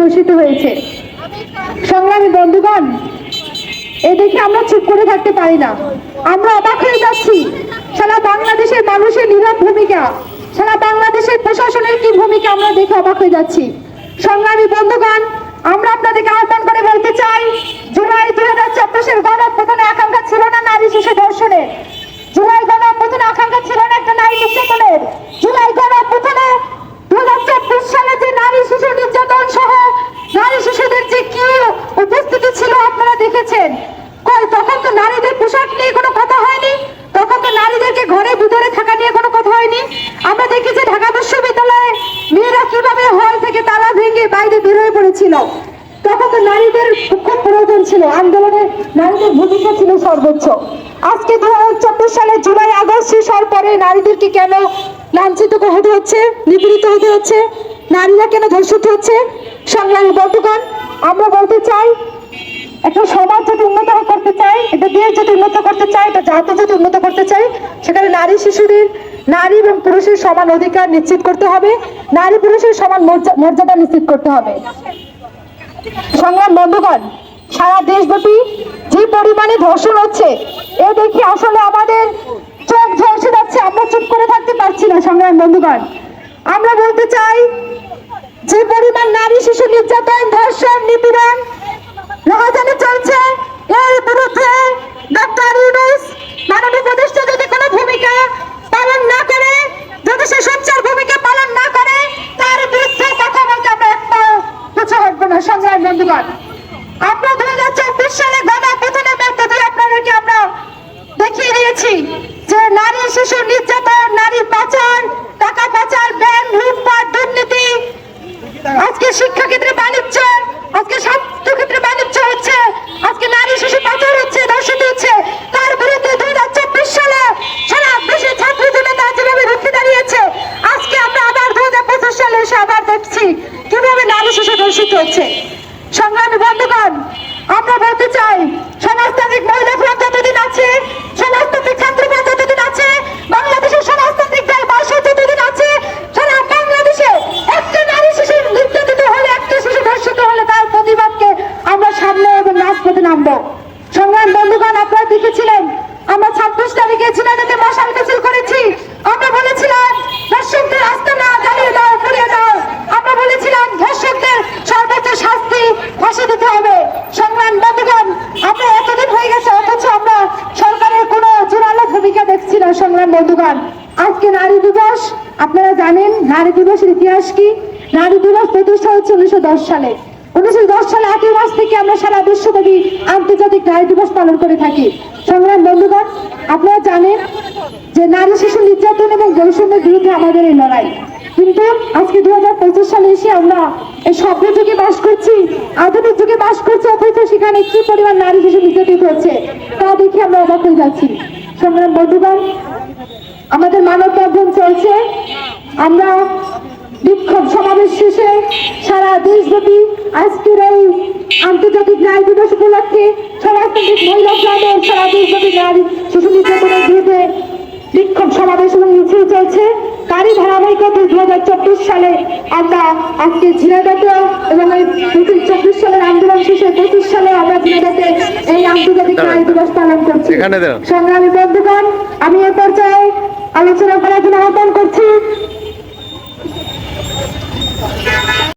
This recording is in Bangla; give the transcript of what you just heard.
ধর্ষিত হয়েছে। সংগ্রামী বন্ধুগণ এ দেখে আমরা চুপ করে থাকতে পারি না। আমরা অবাক হয়ে যাচ্ছি, সারা বাংলাদেশের মানুষের নীরব ভূমিকা, সারা বাংলাদেশের প্রশাসনের কি ভূমিকা আমরা দেখে অবাক হয়ে যাচ্ছি। সংগ্রামী বন্ধুগণ, আমরা আপনাদেরকে আহ্বান করে বলতে চাই, জুলাই দুই হাজার চব্বিশের গণপ্রধানের আকাঙ্ক্ষা ছিল না নারী শিশু ধর্ষণের জুলাই গণপ্রধানের আকাঙ্ক্ষা ছিল না একটা নারী নির্যাতনের জুলাই গণপ্রধানে দু হাজার চব্বিশ সালে যে নারী শিশু নির্যাতন সহ নারী শিশুদের যে কি উপস্থিতি ছিল আপনারা দেখেছেন কই তখন তো নারীদের পোশাক নিয়ে কোনো কথা হয়নি তখন তো নারীদেরকে ঘরে ভিতরে থাকা নিয়ে কোনো কথা হয়নি আমরা দেখেছি ঢাকা বিশ্ববিদ্যালয়ে মেয়েরা কীভাবে হল থেকে তালা ভেঙে বাইরে বের হয়ে পড়েছিল। তখন তো নারীদের খুব প্রয়োজন ছিল। আন্দোলনে নারীদের ভূমিকা ছিল সর্বোচ্চ। আজকে দু হাজার চব্বিশ সালে জুলাই আগস্ট শেষ হওয়ার পরে নারীদেরকে কেন লাঞ্ছিত হতে হচ্ছে, নিপীড়িত হতে হচ্ছে, নারীরা কেন ধর্ষিত হচ্ছে? সংগ্রামী বন্ধুগণ, আমরা বলতে চাই একটা সমাজ যদি উন্নত করতে চাই এটা দেশ যদি উন্নত করতে চাই এটা জাতি যদি উন্নত করতে চাই সেখানে নারী, শিশুদের, নারী এবং পুরুষের সমান অধিকার নিশ্চিত করতে হবে। নারী, পুরুষের সমান মর্যাদা নিশ্চিত করতে হবে। সংগ্রাম বন্ধুগণ, সারা দেশব্যাপী যে পরিমাণে ধর্ষণ হচ্ছে, এ দেখে আসলে আমাদের চোখ ঝলসে যাচ্ছে। আমরা চুপ করে থাকতে পারছি না, সংগ্রাম বন্ধুগণ। আমরা বলতে চাই, যে পরিমাণ নারী, শিশু নির্যাতন, ধর্ষণ, নিপীড়ন সংগ্রাম বন্ধুগণ। আমরা দুই হাজার চব্বিশ সালে গণপ্রথনের মধ্যে দিয়ে আপনাদেরকে আমরা দেখিয়ে দিয়েছি যে নারী, শিশু, নির্যাতন, নারী পাচার, টাকা পাচার, ব্যাংক লুটপাট, দুর্নীতি, আজকে শিক্ষা ক্ষেত্রে বাণিজ্য, আজকে স্বাস্থ্য ক্ষেত্রে বাণিজ্য হচ্ছে, আজকে নারী, শিশু পাচার হচ্ছে, ধর্ষিত হচ্ছে। তার বিরুদ্ধে দুই হাজার চব্বিশ সালে সারা দেশের ছাত্র জনতা যেভাবে রুখে দাঁড়িয়েছে, আজকে আমরা আবার দুই হাজার পঁচিশ সালে এসে আবার দেখছি কীভাবে নারী, শিশু ধর্ষিত হচ্ছে। বন্ধুগণ আমরা বলতে চাই, সমাজতান্ত্রিক মহিলা ফ্রন্ট যতদিন আছে, সমাজতান্ত্রিক ছাত্র ফ্রন্ট যতদিন আছে, বাংলাদেশের সমাজতান্ত্রিক দল বাসদ যতদিন আছে, সারা বাংলাদেশে একটা নারী শিশু নির্যাতিত হলে, একটা শিশু ধর্ষিত হলে তার প্রতিবাদকে আমরা সামনে এবং রাজপথে নামবো। সংগ্রাম বন্ধুগণ, আপনারা দেখেছিলেন, আমরা ছাব্বিশ তারিখে ঝিনাইদহে মশাল মিছিল করেছি। আমরা বলেছিলাম ধর্ষকদের রাস্তা না জ্বালিয়ে দাও পুড়িয়ে দাও আমরা বলেছিলাম ধর্ষকদের সর্বোচ্চ শাস্তি ফাঁসি দিতে হবে সংগ্রাম বন্ধুগণ আমরা এতদিন হয়ে গেছে অথচ আমরা সরকারের কোনো জোরালো ভূমিকা দেখছি না সংগ্রাম বন্ধুগণ আজকে নারী দিবস, আপনারা জানেন নারী দিবসের ইতিহাস কি? নারী দিবস প্রতিষ্ঠা হচ্ছে উনিশশো সালে। উনিশশো দশ সালে মাস থেকে আমরা সারা বিশ্বব্যাপী আন্তর্জাতিক নারী দিবস পালন করে থাকি। সংগ্রাম বন্ধুগণ, আপনারা জানেন যে নারী শিশু নির্যাতন এবং বৈষম্যের বিরুদ্ধে আমাদের এই লড়াই। কিন্তু আজকে দু হাজার পঁচিশ সালে এসে আমরা এই সভ্য যুগে বাস করছি, আধুনিক যুগে বাস করছি, অথচ সেখানে কি পরিমাণ নারী শিশু নির্যাতিত হচ্ছে তা দেখে আমরা অবাক হয়ে যাচ্ছি। সংগ্রাম বন্ধুগণ আমাদের মানব বন্ধন চলছে। আমরা বিক্ষোভ সমাবেশ শেষে সারা দেশব্যাপী আজকের এই আন্তর্জাতিক নারী দিবস উপলক্ষে সমাজতান্ত্রিক মহিলা ক্লাবের সারা দেশব্যাপী নারী শিশু নির্যাতনের বিরুদ্ধে বিক্ষোভ সমাবেশ এবং মিছিল চলছে। তারই ধারাবাহিকতা দু হাজার চব্বিশ সালে আমরা আজকে ঝিনাইদহে এবং এই চব্বিশ সালের আন্দোলন শেষে পঁচিশ সালে আমরা ঝিনাইদহে এই আন্তর্জাতিক নারী দিবস পালন করছি। সংগ্রামী বন্ধুগণ আমি এ পর্যায়ে আলোচনা করার জন্য আহ্বান করছি।